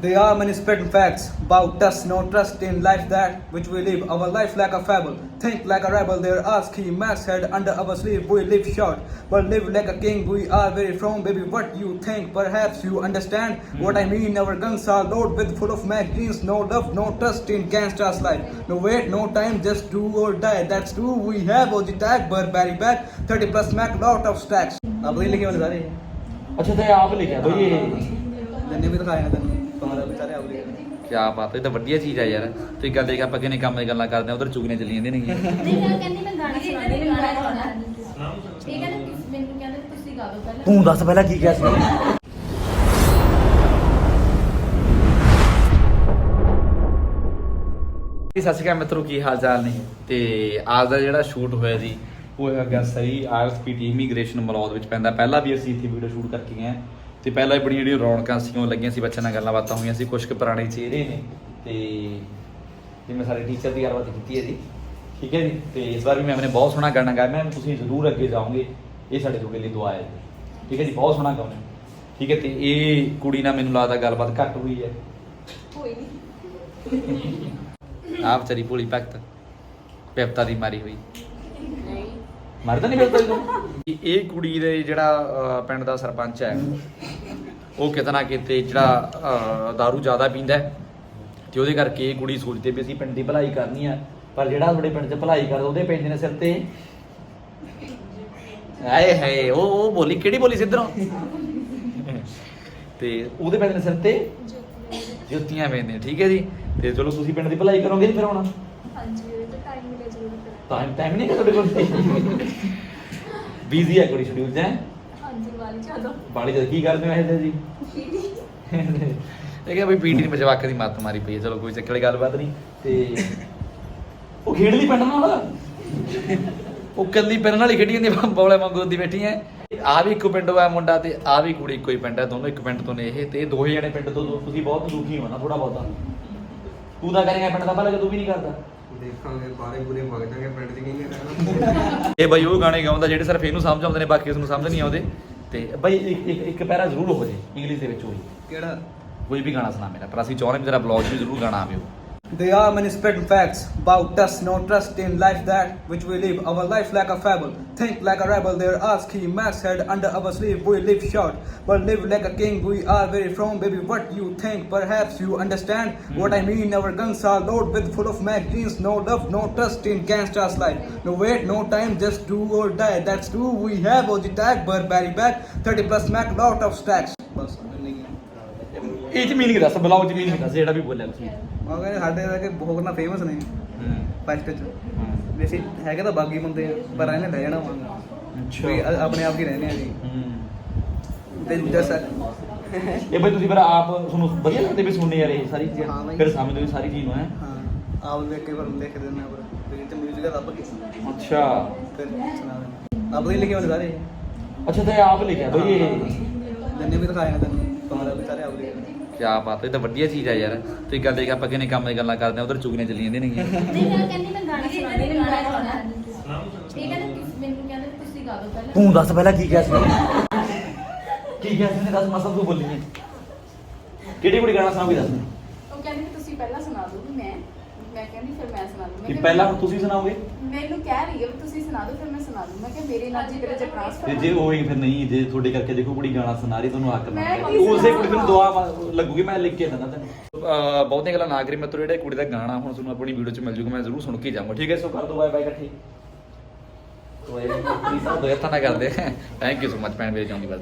They are many spreading facts about us. no trust in life that which we live. Our life like a fable, think like a rebel. They're ski masks head under our sleeve. We live short, but live like a king. We are very strong, baby. What you think? Perhaps you understand what I mean. Our guns are loaded with full of magazines. No love, no trust in gangsters' life. No wait, no time, just do or die. That's true. We have OG tag, Burberry bag, 30 plus Mac, lot of stacks. आप लिखे वाले सारे अच्छा तो ये आप लिखे भाई ये मैंने भी ਕਿਆ ਬਾਤ ਹੈ ਇਹ ਤਾਂ ਵਧੀਆ ਚੀਜ਼ ਆ ਯਾਰ। ਤੁਸੀਂ ਗੱਲ ਦੇਖ ਆਪਾਂ ਕਿਨੇ ਕੰਮ ਦੀ ਗੱਲਾਂ ਕਰਦੇ ਆ ਉਧਰ ਚੁਗਲੀਆਂ ਚੱਲੀਆਂ ਜਾਂਦੀਆਂ ਨੇ ਨਹੀਂ ਗੱਲ ਕਹਿੰਦੀ ਮੈਂ ਗਾਣਾ ਸੁਣਾਉਂਦੀ ਮੈਂ ਗਾਣਾ ਸੁਣਾਉਂਦੀ ਇਹ ਕਹਿੰਦਾ ਤੁਸੀਂ- ਮੈਨੂੰ ਕਹਿੰਦਾ ਤੁਸੀਂ ਗਾ ਦਿਓ ਪਹਿਲਾਂ। ਤੂੰ ਦੱਸ ਪਹਿਲਾਂ ਕੀ ਕਿਹਾ ਸੀ? ਜੀ, ਸਤਿ ਸ਼੍ਰੀ ਅਕਾਲ ਮਿੱਤਰੋ ਕੀ ਹਾਲ ਚਾਲ ਨੇ? ਤੇ ਅੱਜ ਦਾ ਜਿਹੜਾ ਸ਼ੂਟ ਹੋਇਆ ਸੀ ਉਹ ਹੈਗਾ ਸਹੀ ਆਰਐਸਪੀਟੀ ਇਮੀਗ੍ਰੇਸ਼ਨ ਮਲੌਦ ਵਿੱਚ ਪੈਂਦਾ। ਪਹਿਲਾਂ ਵੀ ਅਸੀਂ ਇੱਥੇ ਵੀਡੀਓ ਸ਼ੂਟ ਕਰਕੇ ਗਏ ਤੇ ਪਹਿਲਾਂ ਹੀ ਬੜੀਆਂ ਜਿਹੜੀਆਂ ਰੌਣਕਾਂ ਸੀ ਉਹ ਲੱਗੀਆਂ ਸੀ ਬੱਚਿਆਂ ਨਾਲ ਗੱਲਾਂ ਬਾਤਾਂ ਹੋਈਆਂ ਸੀ ਕੁਝ ਕੁ ਪੁਰਾਣੇ ਚਿਹਰੇ ਨੇ ਤੇ ਜਿਵੇਂ ਸਾਡੇ ਟੀਚਰ ਦੀ ਗੱਲਬਾਤ ਕੀਤੀ ਹੈ ਜੀ। ਠੀਕ ਹੈ ਜੀ? ਤੇ ਇਸ ਵਾਰ ਵੀ ਮੈਂ ਮੈਨੇ ਬਹੁਤ ਸੋਹਣਾ ਗਾਣਾ ਗਾਇਆ। ਮੈਂ ਤੁਸੀਂ ਜ਼ਰੂਰ ਅੱਗੇ ਜਾਓਗੇ। ਇਹ ਸਾਡੇ ਤੁਹਾਡੇ ਲਈ ਦੁਆ ਹੈ ਜੀ। ਠੀਕ ਹੈ ਜੀ? ਬਹੁਤ ਸੋਹਣਾ ਗਾਉਣਾ ਠੀਕ ਹੈ ਤੇ ਇਹ ਕੁੜੀ ਨਾਲ ਮੈਨੂੰ ਲੱਗਦਾ ਗੱਲਬਾਤ ਘੱਟ ਹੋਈ ਹੈ। ਕੋਈ ਨਹੀਂ ਆਪ ਚਰੀ ਭੋਲੀ ਭਗਤ ਪਿਪਤਾ ਦੀ ਮਾਰੀ ਹੋਈ। ਨਹੀਂ। ਮਰਦਾ ਨਹੀਂ ਪਿਪਤਾ ਦੀ ਇਹ ਕੁੜੀ ਦੇ ਜਿਹੜਾ ਪਿੰਡ ਦਾ ਸਰਪੰਚ ਹੈ ਉਹ ਕਿਤੇ ਨਾ ਕਿਤੇ ਜਿਹੜਾ दारू ਜ਼ਿਆਦਾ ਪੀਂਦਾ ਹੈ ਤੇ ਉਹਦੇ ਕਰਕੇ ਇਹ ਕੁੜੀ ਸੋਚਦੀ ਵੀ ਅਸੀਂ ਪਿੰਡ ਦੀ ਭਲਾਈ ਕਰਨੀ ਆ ਪਰ ਜਿਹੜਾ ਤੁਹਾਡੇ ਪਿੰਡ 'ਚ ਭਲਾਈ ਕਰਦਾ ਉਹਦੇ ਪੈਂਦੇ ਨੇ ਸਿਰ ਤੇ ਆਏ ਹਾਏ ਉਹ ਉਹ ਬੋਲੀ ਕਿਹੜੀ ਬੋਲੀ ਸਿੱਧਰੋਂ ਤੇ ਉਹਦੇ ਪੈਂਦੇ ਨੇ ਸਿਰ ਤੇ ਜੁੱਤੀਆਂ ਪੈਂਦੇ ਨੇ ਠੀਕ ਹੈ ਜੀ? ਤੇ ਚਲੋ ਤੁਸੀਂ ਪਿੰਡ ਦੀ ਭਲਾਈ ਕਰੋਗੇ ਫਿਰ ਹੁਣ? ਹਾਂਜੀ ਟਾਈਮ ਮਿਲੇ ਜ਼ਰੂਰ ਟਾਈਮ ਟਾਈਮ ਨਹੀਂ ਹੈ ਤੁਹਾਡੇ ਕੋਲ? ਬੀਜ਼ੀ ਹੈ ਕੁੜੀ ਸ਼ਡਿਊਲ ਹੈ? ਹਾਂਜੀ ਵਾਲੀ ਚਾਦੋ ਬਾੜੀ ਜਦ ਕੀ ਕਰਦੇ ਹੋ ਇਹ ਜੀ? ਇਹ ਕਿ ਬਈ ਪੀਟੀ ਨੇ ਦੀ ਮੱਤ ਮਾਰੀ ਪਈ ਹੈ ਚਲੋ ਕੋਈ ਚੱਕਰ ਵਾਲੀ ਗੱਲਬਾਤ ਨਹੀਂ। ਤੇ ਉਹ ਖੇਡ ਲਈ ਪਿੰਡ ਨਾਲ ਉਹ? ਕੱਲੀ ਪਿੰਡ ਨਾਲ ਹੀ ਖੇਡੀ ਜਾਂਦੀ ਬੌਲੇ ਵਾਂਗੂ ਦੀ ਬੈਠੀ ਹੈ ਆ ਵੀ ਇੱਕੋ ਪਿੰਡ ਦਾ ਮੁੰਡਾ ਤੇ ਆ ਵੀ ਕੁੜੀ ਇੱਕੋ ਹੀ ਪਿੰਡ ਹੈ ਦੋਨੋਂ ਇੱਕ ਪਿੰਡ ਤੋਂ ਨੇ ਇਹ ਤੇ ਇਹ ਦੋਹੇ ਜਣੇ ਪਿੰਡ ਤੋਂ ਦੋ- ਤੁਸੀਂ ਬਹੁਤ ਦੁਖੀ ਹੋ ਨਾ ਥੋੜਾ ਬਹੁਤਾ। ਤੂੰ ਤਾਂ ਕਰੇਗਾ ਪਿੰਡ ਦਾ ਭਲਾ ਕਿ ਤੂੰ ਵੀ ਨਹੀਂ ਕਰਦਾ। ਦੇਖਾਂਗੇ ਬਾਰੇ ਬੁਰੇ ਜਾਗੇ ਪਿੰਡ 'ਚ ਕਿੰਨੇ ਰਹਿਣਾ ਇਹ ਬਾਈ ਉਹ ਗਾਣੇ ਗਾਉਂਦਾ ਜਿਹੜੇ ਸਿਰਫ ਇਹਨੂੰ ਸਮਝ ਆਉਂਦੇ ਨੇ ਬਾਕੀ ਉਸ ਨੂੰ ਸਮਝ ਨਹੀਂ ਆਉਂਦੇ। ਤੇ ਬਾਈ ਇੱਕ ਇੱਕ ਇੱਕ ਪੈਰਾ ਜ਼ਰੂਰ ਹੋ ਜੇ ਇੰਗਲਿਸ਼ ਦੇ ਵਿੱਚ ਹੋਈ केड़ा ਕੋਈ ਵੀ ਗਾਣਾ ਸੁਣਾ ਮੇਰਾ ਪਰ ਅਸੀਂ ਚਾਹੁੰਦੇ ਵੀ ਤੇਰਾ ਬਲੌਗ ਵੀ ਜ਼ਰੂਰ ਗਾਣਾ ਆਵੇ ਉਹ। There are many spreading facts about us, no trust in life that which we live. Our life like a fable. Think like a rebel. There are ski masks head under our sleeve. We live short, but live like a king. We are very from baby. What you think? Perhaps you understand what I mean. Our guns are loaded with full of magazines. No love, no trust in gangsters life. No wait, no time, just do or die. That's true. We have OG tag, but Burberry bag, 30 plus Mac, lot of stacks. ਇਹ ਚ meaning ਦੱਸ blog ਚ meaning ਦੱਸ ਜਿਹੜਾ ਵੀ ਬੋਲਿਆ ਤੁਸੀਂ। ਉਹ ਕਹਿੰਦੇ ਸਾਡੇ ਵਰਗੇ ਬਹੁਤ ਨਾ ਫੇਮਸ ਨੇ ਫਸਟ ਚ। ਵੈਸੇ ਹੈਗੇ ਤਾਂ ਬਾਗੀ ਬੰਦੇ ਆ ਪਰ ਇਹਨੇ ਲੈ ਜਾਣਾ ਵਾਂਗ ਵੀ ਅ- ਆਪਣੇ ਆਪ ਹੀ ਰਹਿੰਦੇ ਆ ਜੀ। ਤੇ ਦੂਜਾ ਸਰ ਇਹ ਬਈ ਤੁਸੀਂ ਫਿਰ ਆਪ ਤੁਹਾਨੂੰ ਵਧੀਆ ਲੱਗਦੇ ਵੀ ਸੁਣਨੇ ਯਾਰ ਇਹ ਸਾਰੀ ਹਾਂ ਚੀਜ਼ਾਂ ਬਾਈ। ਫਿਰ ਸਮਝਦੇ ਵੀ ਸਾਰੀ ਚੀਜ਼ ਨੂੰ ਹੈ? ਹਾਂ ਆਪ ਦੇਖ ਕੇ ਫਿਰ ਦੇਖ ਦਿੰਦੇ ਆ ਪਰ ਤੇ ਮਿਊਜ਼ਿਕ ਲੱਭ ਕੇ। ਅੱਛਾ। ਫਿਰ ਸੁਣਾ ਦਿੰਦੇ। ਆਪ ਹੀ ਲਿਖੇ ਹੋਣੇ ਸਾਰੇ? ਅੱਛਾ ਤੇ ਆਪ ਲਿਖਿਆ ਬਈ ਇਹ। ਧੰਨੇ ਵੀ ਦਿਖਾਏ ਨੇ ਧੰਨੇ ਤੁਹਾਡੇ ਵਿਚਾਰੇ ਆਪ ਲਿਖੇ ਨੇ। ਕੀ ਬਾਤ ਹੈ ਇਹ ਤਾਂ ਵਧੀਆ ਚੀਜ਼ ਆ ਯਾਰ। ਤੁਸੀਂ ਗੱਲ ਦੇਖ ਆਪਾਂ ਕਿੰਨੇ ਕੰਮ ਦੀਆਂ ਗੱਲਾਂ ਕਰਦੇ ਆ ਉਧਰ ਚੁਗਲੀਆਂ ਚੱਲੀ ਜਾਂਦੀਆਂ ਨੇ ਨਹੀਂ ਮੈਂ ਕਹਿੰਦੀ ਮੈਂ ਗਾਣਾ ਸੁਣਾਉਂਦੀ ਮੈਂ ਗਾਣਾ ਇਹ ਕਹਿੰਦਾ ਤੁਸੀਂ- ਮੈਨੂੰ ਕਹਿੰਦੇ ਤੁਸੀਂ ਗਾ ਦਿਓ ਪਹਿਲਾਂ। ਤੂੰ ਦੱਸ ਪਹਿਲਾਂ ਕੀ ਕਿਹਾ ਸੀ? ਕੀ ਕਿਹਾ ਸੀ? ਨੇ ਦੱਸ ਮਸਲ ਤੂੰ ਬੋਲੀ ਕਿਹੜੀ ਕੁੜੀ ਗਾਣਾ ਸੁਣਾਉਗੀ ਦੱਸ ਉਹ ਕਹਿੰਦੀ ਵੀ ਤੁਸੀਂ ਪਹਿਲਾਂ ਸੁਣਾ ਦਿਓ ਵੀ ਮੈਂ ਮੈਂ ਕਹਿੰਦੀ ਫਿਰ ਮੈਂ ਸੁਣਾ ਦੂੰ ਕਿ ਪਹਿਲਾਂ ਹੁਣ ਤੁਸੀਂ ਸੁਣਾਓਗੇ ਮੈਨੂੰ ਕਹਿ ਰਹੀ ਹੈ ਵੀ ਤੁਸੀਂ ਸੁਣਾ ਦਿਓ ਫਿਰ ਮੈਂ ਸੁਣਾ ਦੂੰ ਮੈਂ ਕਿਹਾ ਮੇਰੇ ਨਾਲ ਜੀ ਤੇਰੇ ਚ ਤੇ ਟ੍ਰਾਂਸਫਰ ਜੇ ਉਹੀ ਫਿਰ ਨਹੀਂ ਜੇ ਤੁਹਾਡੇ ਕਰਕੇ ਦੇਖੋ ਕੁੜੀ ਗਾਣਾ ਸੁਣਾ ਰਹੀ ਤੁਹਾਨੂੰ ਹੱਕ ਮੈਂ ਉਸੇ? ਕੁੜੀ ਨੂੰ ਦੁਆ ਲੱਗੂਗੀ ਮੈਂ ਲਿਖ ਕੇ ਦਿੰਦਾ ਤੈਨੂੰ ਅਹ ਬਹੁਤੀਆਂ ਗੱਲਾਂ ਨਾ ਕਰੀ ਮੈਂ ਜਿਹੜਾ ਕੁੜੀ ਦਾ ਗਾਣਾ ਹੁਣ ਤੁਹਾਨੂੰ ਆਪਣੀ ਵੀਡੀਓ 'ਚ ਮਿਲ ਜੂਗਾ ਮੈਂ ਜ਼ਰੂਰ ਸੁਣ ਕੇ ਜਾਊਂਗਾ ਠੀਕ ਹੈ ਸੋ ਕਰ ਦੋ ਬਾਏ ਬਾਏ ਇਕੱਠੇ ਕੋਈ ਨਹੀਂ ਸਭ ਦੋ ਹੱਥਾਂ ਨਾਲ ਕਰਦੇ ਥੈਂਕ ਯੂ ਸੋ ਮਚ ਭੈਣ ਮੇਰੇ ਬਸ